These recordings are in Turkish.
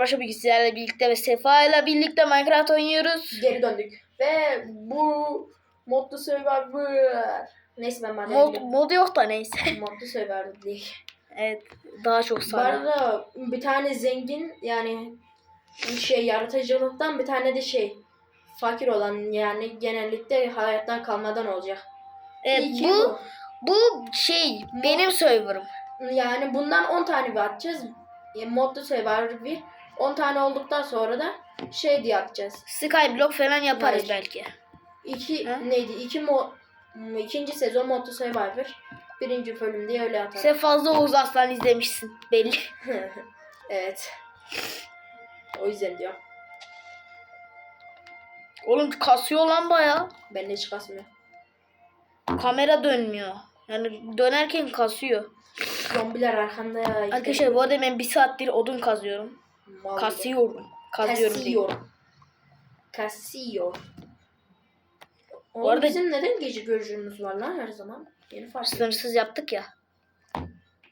Karmaşa bilgisayarla birlikte ve Sefa ile birlikte Minecraft oynuyoruz. Geri döndük. Ve bu modlu Survivor. Neyse ben madem Mod, gidiyorum. modu yok da neyse. Modlu Survivor değil. evet daha çok Bu arada bir tane zengin yani şey yaratıcılıktan bir tane de şey fakir olan yani genellikle hayattan kalmadan olacak. Evet, İlki bu bu şey benim serverım. Yani bundan 10 tane bir atacağız. E, Modlu Survivor bir. 10 tane olduktan sonra da şey diye atacağız. Skyblock falan yaparız Hayır. belki. İki Ha? neydi? İki mo ikinci sezon Modlu Survivor. Birinci bölüm diye öyle atarız. Sen fazla Oğuz Aslan izlemişsin belli. evet. O yüzden diyor. Oğlum kasıyor lan baya. Bende hiç kasmıyor. Kamera dönmüyor. Yani dönerken kasıyor. Zombiler arkanda ya. Arkadaşlar bu arada ben bir saattir odun kazıyorum. Mal. Kasıyorum. Kazıyorum. Kasıyor. Kasıyor. Bu arada- bizim neden gece görüşümüz var lan her zaman? Yeni fark. Sınırsız yaptık ya.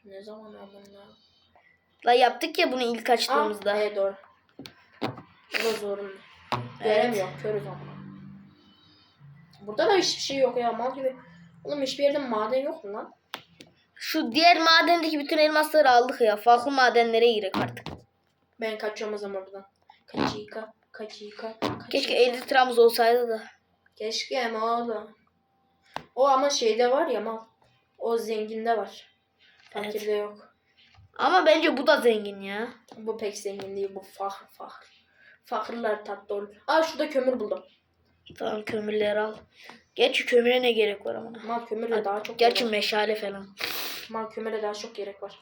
Ne zaman lan? La yaptık ya bunu ilk açtığımızda. Aa, evet doğru. Bu da zorunlu. Göremiyorum. Körüz ama. Burada da hiçbir şey yok ya mal gibi. Oğlum hiçbir yerde maden yok mu lan? Şu diğer madendeki bütün elmasları aldık ya. Farklı madenlere girek artık. Ben kaçıyorum o zaman buradan. Kaçika, kaçika, kaçika. Keşke elitramız olsaydı da. Keşke ama oğlum. O ama şeyde var ya mal. O zenginde var. Fakirde yok. Ama bence bu da zengin ya. Bu pek zengin değil. Bu fakir fakir. Fakirler tatlı olur. Aa şurada kömür buldum. Tamam kömürleri al. Gerçi kömüre ne gerek var ama. Mal kömürle daha çok Gerçi meşale falan. Mal kömüre daha çok gerek var.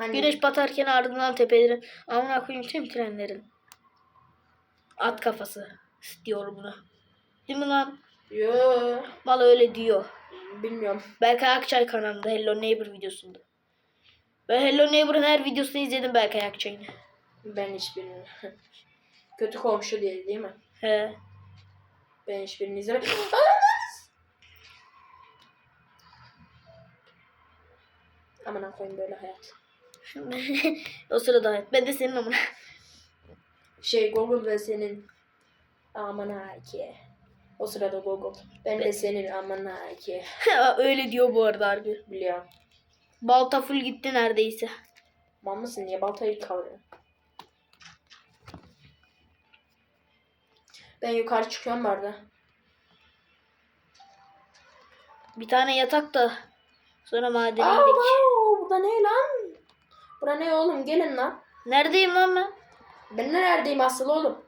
Hani Güneş batarken ardından tepelerin amına koyayım tüm trenlerin. At kafası diyor buna. Değil mi lan? Yo, Mal öyle diyor. bilmiyorum. Berkay Akçay kanalında Hello Neighbor videosunda. Ben Hello Neighbor'ın her videosunu izledim Berkay Akçay'ın. Ben hiçbirini. Kötü komşu diye değil mi? He. Ben hiçbirini izlemedim. Aman koyayım böyle hayat. o sırada evet. Ben de senin amına. Şey Google ve senin aman ha ki. O sırada Google. Ben de senin aman ha ki. öyle diyor bu arada harbi. Biliyorum. Balta full gitti neredeyse. Mal mısın niye baltayı kavruyorsun? Ben yukarı çıkıyorum bu arada. Bir tane yatak da sonra madene Aa, gidelim. wow, burada ne lan? Bura ne oğlum gelin lan. Neredeyim lan ben? Ben neredeyim asıl oğlum?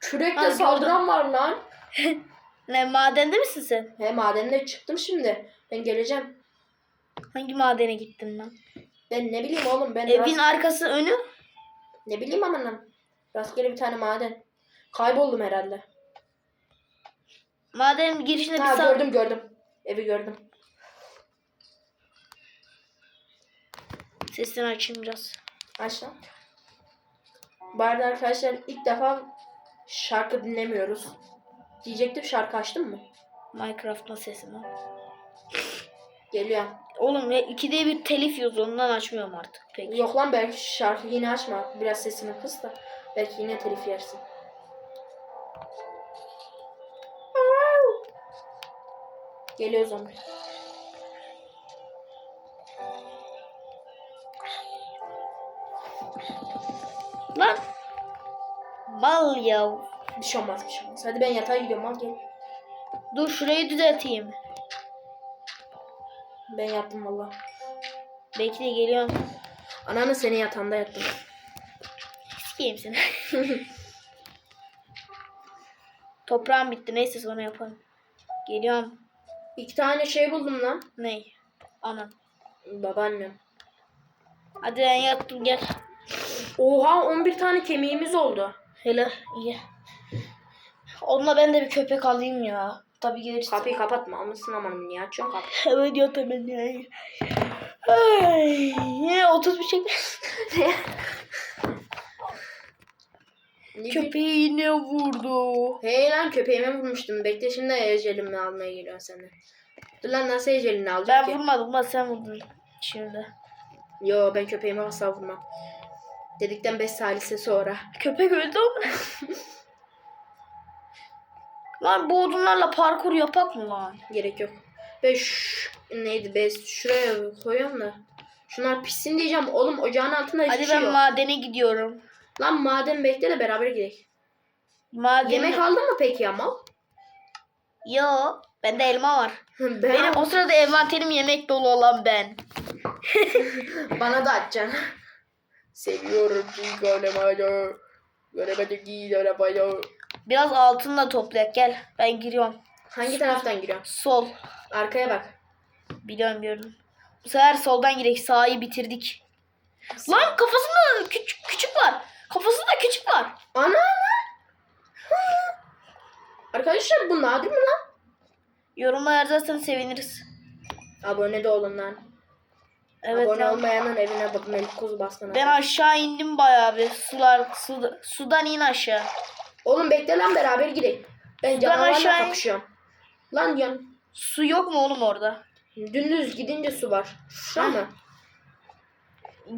Kürekle Ha, gördüm. saldıran var lan. Ne madende misin sen? He madende çıktım şimdi. Ben geleceğim. Hangi madene gittin lan? Ben ne bileyim oğlum ben Evin rast- arkası önü. ne bileyim aman lan. Rastgele bir tane maden. Kayboldum herhalde. Madenin girişinde bir Ha sağ... gördüm gördüm. Evi gördüm. Sesini açayım biraz. Aç lan. Bu arada arkadaşlar ilk defa şarkı dinlemiyoruz. Diyecektim şarkı açtın mı? Minecraft'ın sesini. Geliyor. Oğlum ya ikide bir telif yiyoruz ondan açmıyorum artık pek. Yok lan belki şarkı yine açma. Biraz sesini kıs da. Belki yine telif yersin. Geliyor zombi. Lan. Mal ya. Bir şey olmaz bir şey olmaz. Hadi ben yatağa gidiyorum al gel. Dur şurayı düzelteyim. Ben yattım valla. Belki de geliyorum. Ananı senin yatağında yattım. Sikeyim seni. Toprağım bitti neyse sonra yaparım. Geliyorum. İki tane şey buldum lan. Ney? Anam. Babaannem. Hadi ben yattım gel. Oha 11 tane kemiğimiz oldu. Hele iyi. Onunla ben de bir köpek alayım ya. Tabii gelirsin. Kapıyı kapatma almışsın aman niye açıyorsun kapıyı? Evet yattım ben ya. Ay, yine 30 bir şey. Köpeği yine vurdu. Hey lan köpeğimi vurmuştum. Bekle şimdi ecelimi almaya geliyorum senden. Dur lan nasıl ecelini alacak Ben ki? vurmadım lan sen vurdun şimdi. Yo ben köpeğime asla vurmam. Dedikten 5 salise sonra. Köpek öldü ama. lan bu odunlarla parkur yapak mı lan? Gerek yok. Şu, neydi bez şuraya koyuyorum da. Şunlar pişsin diyeceğim. Oğlum ocağın altında Hadi şey ben yok. madene gidiyorum. Lan maden bekle de beraber gidelim. Maden Yemek aldın mı peki ama? Yo, bende elma var. ben Benim o sırada envanterim yemek dolu olan ben. Bana da atacaksın. Seviyorum çünkü oynamayı. Göremedim ki oynamayı. Biraz altınla toplayak gel. Ben giriyorum. Hangi taraftan giriyorsun? Sol. Arkaya bak. Biliyorum gördüm. Bu sefer soldan girek. Sağı bitirdik. Lan kafasında küçük küçük var. Kafasında küçük var. Ana ana. Arkadaşlar bu nadir mi lan? Yoruma yazarsanız seviniriz. Abone de olun lan. Evet Abone lan. olmayanın evine bakın el kuz basmana. Ben aşağı indim bayağı bir. Sular su, sudan in aşağı. Oğlum bekle lan beraber gidelim. Ben canavarla aşağı kapışıyorum. Lan yan. Su yok mu oğlum orada? Dümdüz gidince su var. Şu mı?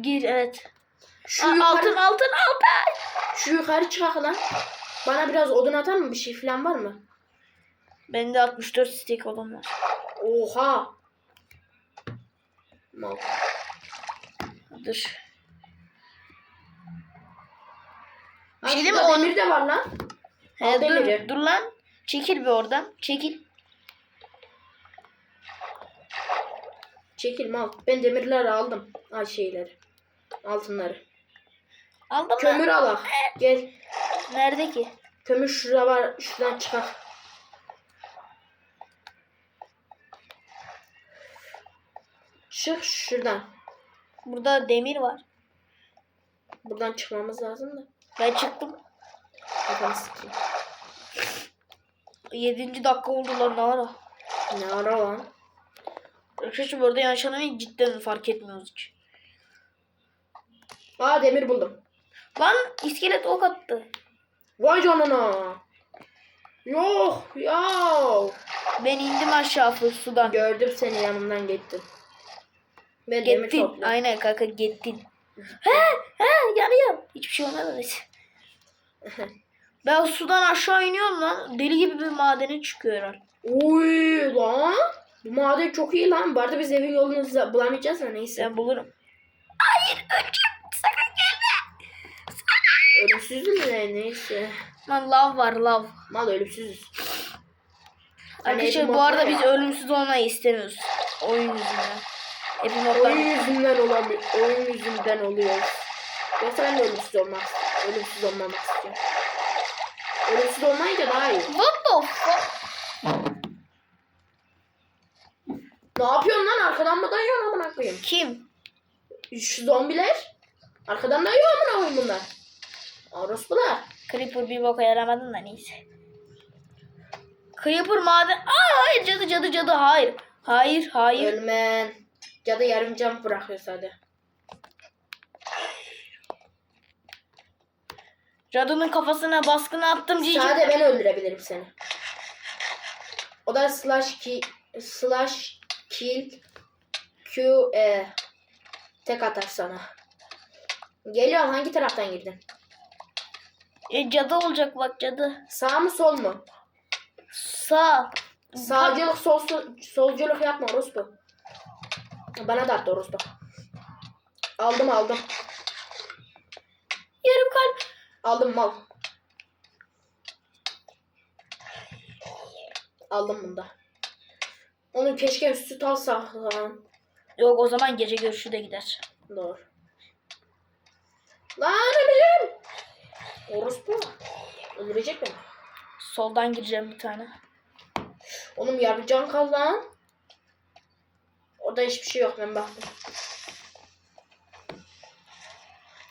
Gir evet. Şu Aa, yukarı, altın altın altın. şu yukarı çıkak lan. Bana biraz odun atar mı? Bir şey falan var mı? Bende 64 stek olan var. Oha. Mal. Dur. Ha, Bir şey değil mi? Onu- demir de var lan. He, Al demiri. dur, dur lan. Çekil bir oradan. Çekil. Çekil mal. Ben demirleri aldım. Ay şeyleri. Altınları. Aldın mı? Kömür alak. Gel. Nerede ki? Kömür şurada var. Şuradan çıkar. Çık şuradan. Burada demir var. Buradan çıkmamız lazım da. Ben çıktım. Kafanı sikeyim. 7. dakika oldu lan ne ara. Ne ara lan? Arkadaşlar burada yaşananı cidden fark etmiyoruz hiç. Aa demir buldum. Lan iskelet ok attı. Vay canına. Yok ya. Ben indim aşağı sudan. Gördüm seni yanımdan gittin. Demir Gittin. Aynen kanka gittin. He he yanıyor. Hiçbir şey olmadı. Ben sudan aşağı iniyorum lan. Deli gibi bir madene çıkıyor herhalde. Uy lan. Bu maden çok iyi lan. Bu arada biz evin yolunu bulamayacağız da neyse. Ben bulurum. Hayır öleceğim. Sakın gelme. Ölümsüz mü ne? Neyse. Lan lav var lav. Mal ölümsüzüz. Hani Arkadaşlar bu arada var biz ya. ölümsüz olmayı istemiyoruz. Oyun yüzünden. Epi Oyun moddan. yüzünden olamıyor. Oyun yüzünden oluyor. Yoksa ben de ölümsüz olmak Ölümsüz olmamak istiyorum. Ölümsüz olmayınca daha iyi. What the fuck? Ne yapıyorsun lan? Arkadan mı dayıyorsun amına koyayım? Kim? Şu zombiler. Arkadan dayıyor amına koyayım bunlar. Orospular. Creeper bir boka yaramadın da neyse. Creeper maden... Aa hayır cadı cadı cadı hayır. Hayır hayır. Ölmen. Cadı yarım cam bırakıyor sadece. Cadının kafasına baskını attım diyeceğim. Sadece ben öldürebilirim seni. O da slash ki slash kill Q E tek atar sana. Geliyorum hangi taraftan girdin? E, cadı olacak bak cadı. Sağ mı sol mu? Sağ. Sağcılık sol, sol- solculuk yapma orospu. Bana da attı orospu. Aldım aldım. Yarım kalp. Aldım mal. Aldım bunda. Onu keşke süt alsak lan. Yok o zaman gece görüşü de gider. Doğru. Lan öleceğim. Orospu. Öldürecek beni. Soldan gireceğim bir tane. Oğlum yarı can kaldı lan. Orada hiçbir şey yok ben baktım.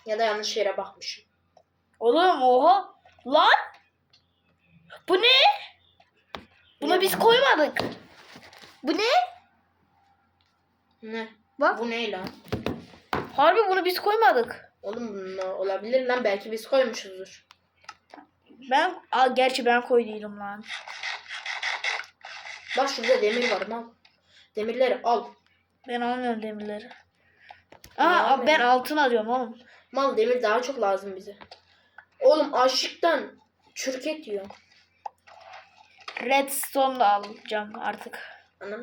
Ya da yanlış yere bakmışım. Oğlum oha. Lan. Bu ne? Bunu biz koymadık. Bu ne? Ne? Bak. Bu ne lan? Harbi bunu biz koymadık. Oğlum olabilir lan belki biz koymuşuzdur. Ben Aa, gerçi ben koyduydum lan. Bak şurada demir var mal. Demirleri al. Ben almıyorum demirleri. Aa yapayım? ben altın alıyorum oğlum. Mal demir daha çok lazım bize. Oğlum açlıktan çürük et yiyor. Redstone da alacağım artık. Anam.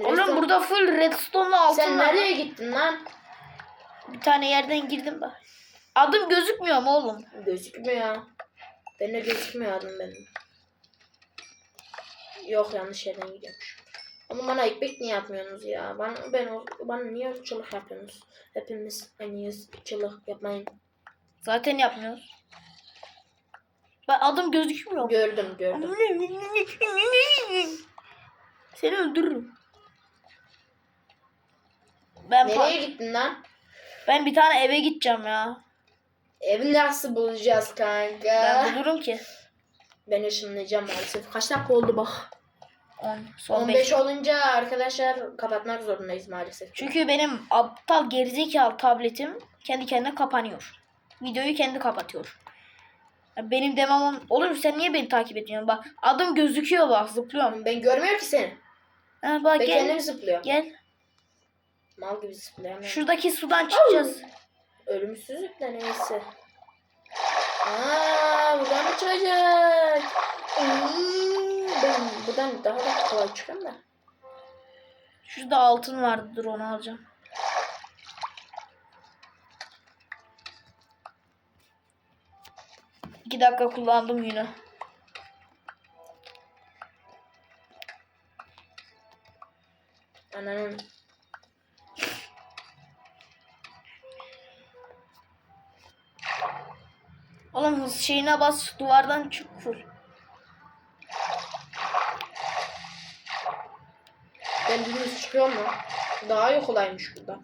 Oğlum burada full redstone'la altın Sen var. nereye gittin lan? Bir tane yerden girdim bak. Adım gözükmüyor mu oğlum? Gözükmüyor. Bende gözükmüyor adım benim. Yok yanlış yerden gidiyormuş. Ama bana ekmek niye yapmıyorsunuz ya? Ben, o- bana niye ırkçılık yapıyorsunuz? Hepimiz aynıyız. Irkçılık yapmayın. Zaten yapmıyoruz. Bak adım gözükmüyor? Gördüm gördüm. Seni öldürürüm. Ben Nereye gittin lan? ben bir tane eve gideceğim ya. Evi nasıl bulacağız kanka? Ben bulurum ki. Ben ışınlayacağım maalesef. Kaç dakika oldu bak. 10 son 15 5. olunca arkadaşlar kapatmak zorundayız maalesef. Çünkü benim aptal gerizekalı tabletim kendi kendine kapanıyor. Videoyu kendi kapatıyor. Benim demem on... Olur sen niye beni takip etmiyorsun? Bak adım gözüküyor bak zıplıyorum. Ben görmüyorum ki seni. Ha, bak Ben gel. kendim zıplıyorum. Gel. Mal gibi zıplıyorum. Şuradaki sudan çıkacağız. Ölümsüzlük de neyse. Aa, buradan mı çıkacak? Hmm, Ben buradan daha da kolay çıkarım da. Şurada altın vardı. Dur onu alacağım. İki dakika kullandım yine. Ananın. Oğlum hız şeyine bas duvardan çık full. Ben dümdüz çıkıyor mu? Daha iyi kolaymış burada.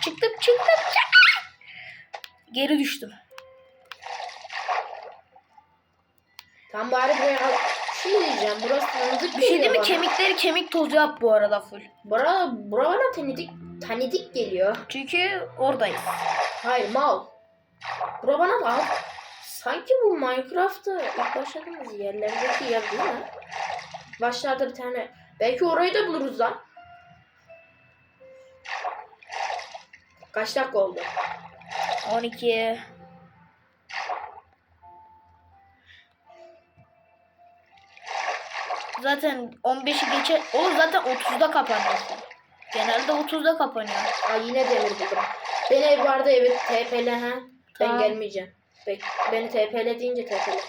Çıktım çıktım çıktım. Geri düştüm. Tam bari buraya. Bir şey diyeceğim. Burası tanıdık Bir şey değil mi? bana. Kemikleri kemik tozu yap bu arada full. Bura, bura bana tanıdık, tanıdık geliyor. Çünkü oradayız. Hayır mal. Bura bana bak. Sanki bu Minecraft'ta ilk başladığımız yerlerdeki yer değil mi? Başlarda bir tane. Belki orayı da buluruz lan. Kaç dakika oldu? 12. Zaten 15'i geçe... Oğlum zaten 30'da kapanıyor. Genelde 30'da kapanıyor. Aa yine demir buldum. Beni ev vardı evet TP'le ha. Ben Tamam. gelmeyeceğim. Bek beni TP'le deyince TP'le.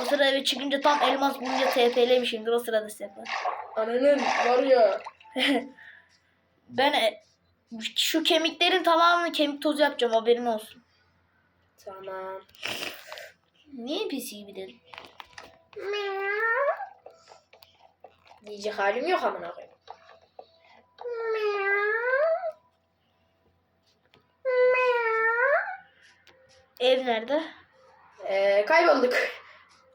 O sırada eve çıkınca tam elmas bulunca TP'lemişimdir o sırada sefer. Ananın var ya. Ben e, şu kemiklerin tamamını kemik tozu yapacağım haberin olsun. Tamam. Niye pis gibi dedim? Diyecek halim yok amına koyayım. Ev nerede? Ee, kaybolduk.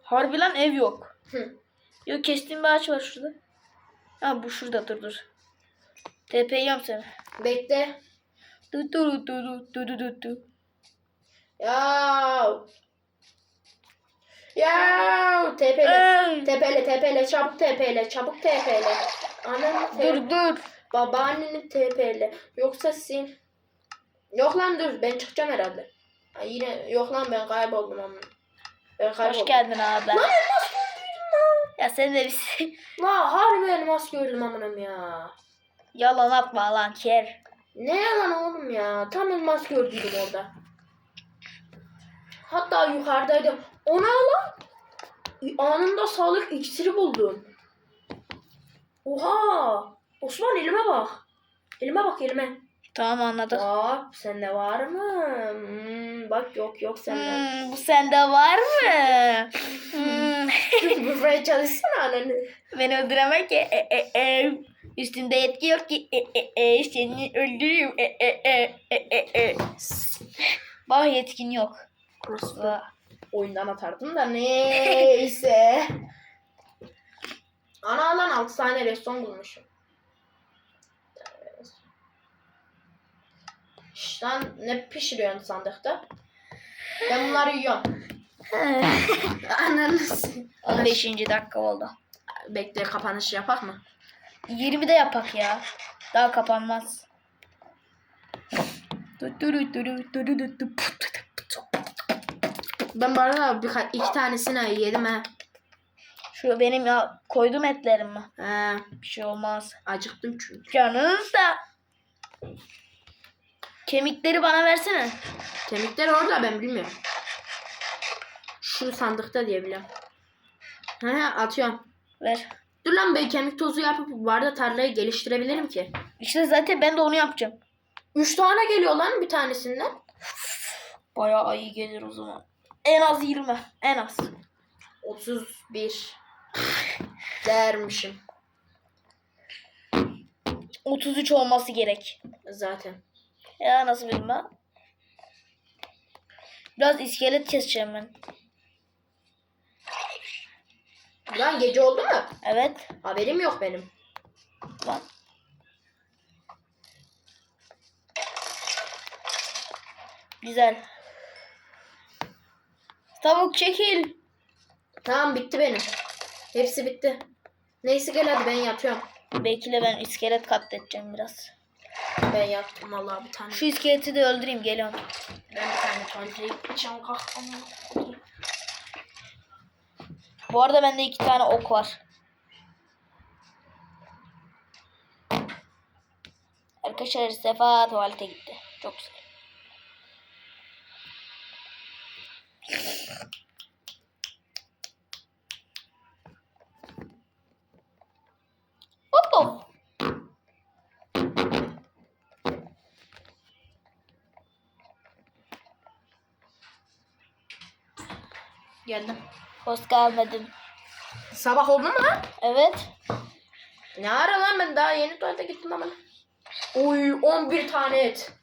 Harbi lan ev yok. Hı. Yok kestiğim bir ağaç var şurada. Ha bu şurada dur dur. TP yiyorum seni. Bekle. Du du du du du du du du. Ya. Ya TP'le. Ey! TP'le TP'le çabuk TP'le çabuk TP'le. Ananı Dur dur. Babaanneni TP'le. Yoksa sin. Yok lan dur ben çıkacağım herhalde. Ha, yine yok lan ben kayboldum ama. Ben kayboldum. Hoş geldin abi. Lan elmas gördüydüm lan. Ya sen de bir La harbi elmas gördüm amanım ya. yalan atma lan ker. Ne yalan oğlum ya. Tam elmas gördüydüm orada. Hatta yukarıdaydım. Ona lan. Anında sağlık iksiri buldum. Oha. Osman elime bak. Elime bak elime. Tamam anladım. Bak sende var mı? Hmm, bak yok yok sende. Hmm, bu sende var mı? Hmm. Buraya çalışsana ananı. Beni öldüremez ki. E, e, e. Üstünde yetki yok ki. E, e, e. Seni öldürüyorum. E, e, e. E, e, e. Bak yetkin yok. Aslında oyundan atardım da neyse. Ana lan 6 tane restoran bulmuşum. Lan ne pişiriyorsun sandıkta? Ben bunları yiyorum. Ananı s- 15. dakika oldu. Bekle kapanış yapak mı? 20'de yapak ya. Daha kapanmaz. Ben bu arada birkaç, iki tanesini yedim ha. Şu benim ya koydum etlerim mi? He, Bir şey olmaz. acıktım çünkü. Canınız da. Kemikleri bana versene. Kemikler orada ben bilmiyorum. Şu sandıkta diye biliyorum. He he atıyorum. Ver. Dur lan ben kemik tozu yapıp bu arada tarlayı geliştirebilirim ki. İşte zaten ben de onu yapacağım. Üç tane geliyor lan bir tanesinden. Bayağı iyi gelir o zaman. En az 20. En az. 31 dermişim 33 olması gerek. zaten. Ya nasıl bilmem. Biraz iskelet keseceğim ben. Lan gece oldu mu? Evet. Haberim yok benim. Lan. Güzel. Tavuk çekil. Tamam bitti benim. Hepsi bitti. Neyse gel hadi ben yatıyorum. Bekle ben iskelet katledeceğim biraz. Ben yattım vallahi bir tane. Şu iskeleti de öldüreyim geliyorum. Ben bir tane tuvalete gideceğim kalk. Bu arada bende iki tane ok var. Arkadaşlar Sefa tuvalete gitti. Çok güzel. Geldim. Hoş gelmedin. Sabah oldu mu lan? Evet. Ne ara lan ben daha yeni tuvalete gittim ama. Oy 11 tane et.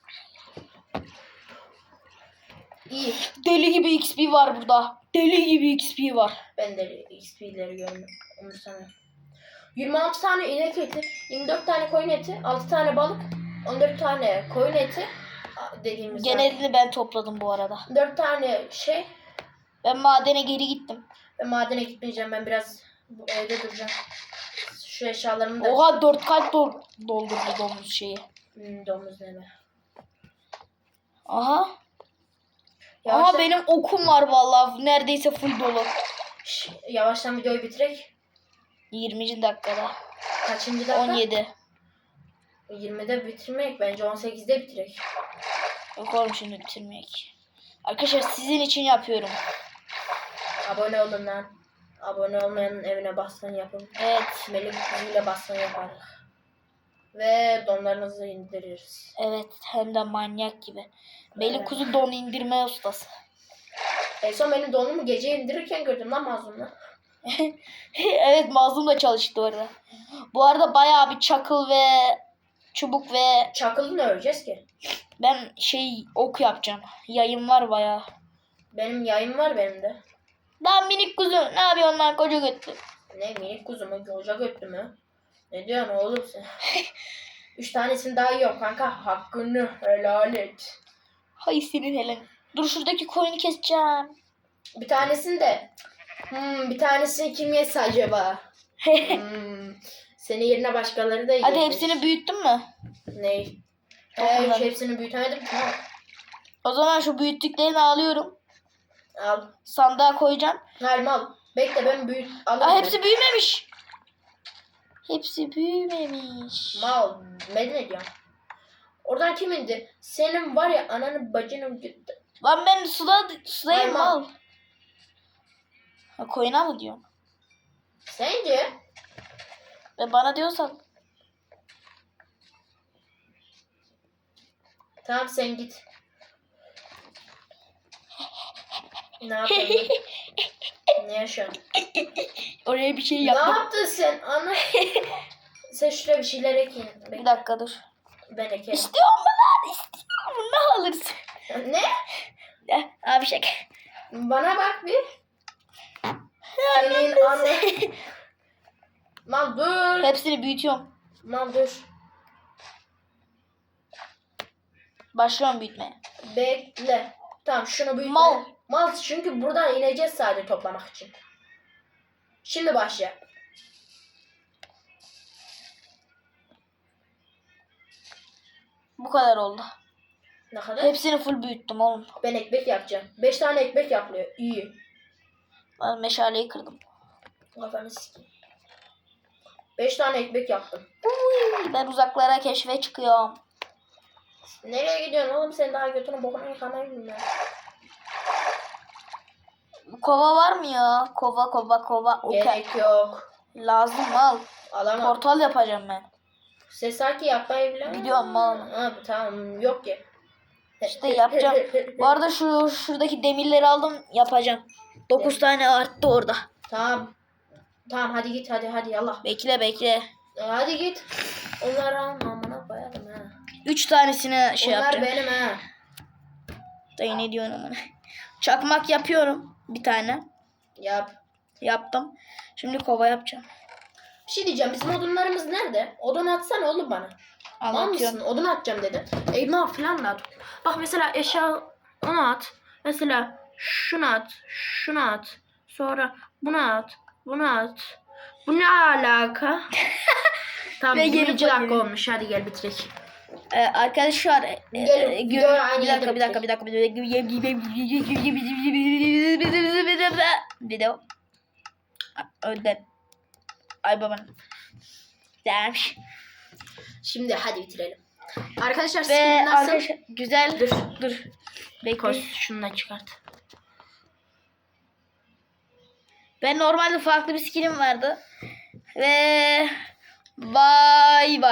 İyi. Deli gibi XP var burada. Deli gibi XP var. Ben de XP'leri görmüyorum. Onu sana. 26 tane inek eti, 24 tane koyun eti, 6 tane balık, 14 tane koyun eti dediğimiz Genelini ben topladım bu arada. 4 tane şey Ben madene geri gittim. ve madene gitmeyeceğim ben biraz bu evde duracağım. Şu eşyalarımı da Oha dört kalp dol doldurdu domuz şeyi. Hmm, domuz neme. Aha. Yavaştan, Aha benim okum var vallahi neredeyse full dolu. Şş, yavaştan videoyu bitirek. 20. dakikada. Kaçıncı dakika? 17. 20'de bitirmek bence 18'de bitirek. Yok oğlum şimdi bitirmeyek. Arkadaşlar sizin için yapıyorum. Abone olun lan. Abone olmayanın evine basın yapın. Evet. Melih kuzuyla basın yaparız. Ve donlarınızı indiririz. Evet hem de manyak gibi. Melih Evet. kuzu don indirme ustası. En son benim donumu gece indirirken gördüm lan mazlumla. evet mazlum da çalıştı orada. Bu arada bayağı bir çakıl ve çubuk ve Çakılı ne öreceğiz ki? ben şey ok yapacağım. Yayın var bayağı. Benim yayım var benim de. Lan minik kuzu ne yapıyorsun lan koca götlü? Ne minik kuzumu koca götlü mü? Ne diyorsun oğlum sen? Üç tanesini daha yiyor kanka. Hakkını helal et. Hay senin helen. Dur şuradaki koyunu keseceğim. Bir tanesini de hmm, bir tanesini kim yese acaba? Hmm, senin yerine başkaları da Hadi yiyebilir. hepsini büyüttün mü? Ne? Çok Ee, hepsini büyütemedim. Tamam. O zaman şu büyüttüklerini alıyorum. Al. Sandığa koyacağım. Al. Bekle ben büyüt alırım. Aa, hepsi büyümemiş. Hepsi büyümemiş. Mal. Ben ne diyorum? Oradan kim indi? Senin var ya ananın bacının gitti. Lan ben suda sudayım Aynen. mal. Ha, koyuna mı diyorsun? Sence? Ve bana diyorsan. Tamam sen git. Ne yapıyorsun? ne yaşıyorsun? Oraya bir şey Ne yaptım. yaptın sen? Ana. sen şuraya bir şeyler ekin. Bir Bekle, dakika dur. Ben ekerim. İstiyorum mu lan? İstiyorum. Ne alırsın? Ne? Ya, abi şaka. Bana bak bir. Senin anne. Mal dur. Hepsini büyütüyorum. Mal dur. Başlıyorum büyütmeye. Bekle. Tamam şunu büyütme. Mal. Mal çünkü buradan ineceğiz sadece toplamak için. Şimdi başla. Bu kadar oldu. Ne kadar? Hepsini full büyüttüm oğlum. Ben ekmek yapacağım. 5 tane ekmek yapılıyor. İyi. Ben meşaleyi kırdım. Kafanı sikeyim. 5 tane ekmek yaptım. Uy, ben uzaklara keşfe çıkıyorum. Nereye gidiyorsun oğlum? Sen daha götünü bokunu yıkamayı bilmiyorsun. Kova var mı ya? Kova kova kova. Okey. Gerek yok. Lazım al. Alamam. Portal yapacağım ben. Ses sanki yapmayı bilen. Biliyorum mal. Ha, tamam yok ki. İşte yapacağım. Bu arada şu şuradaki demirleri aldım yapacağım. 9 tane arttı orada. Tamam. Tamam hadi git hadi hadi yallah. Bekle bekle. Hadi git. Onları alma amına koyarım ha. 3 tanesini şey Onlar yapacağım. benim ha. Dayı ne diyorsun amına? Çakmak yapıyorum. Bir tane. Yap. Yaptım. Şimdi kova yapacağım. Bir şey diyeceğim bizim odunlarımız nerede? Odun atsana oğlum bana. Al Anlatıyorum. mısın? Odun atacağım dedin. Elma falan da at. Bak mesela eşya onu at. Mesela şunu at. Şunu at. Sonra bunu at. Bunu at. Bu ne alaka? tamam Ve 22 geri dakika bakıyorum. olmuş. Hadi gel bitirek. Ee, arkadaşlar e, e, e, gör- bir dakika bir dakika bir dakika bir dakika video önden ay baban dermiş. Şimdi hadi bitirelim. Arkadaşlar ve nasıl? arkadaşlar güzel. Dur. dur. Bekle. Koş şunu da çıkart. ben normalde farklı bir skinim vardı. Ve bye bye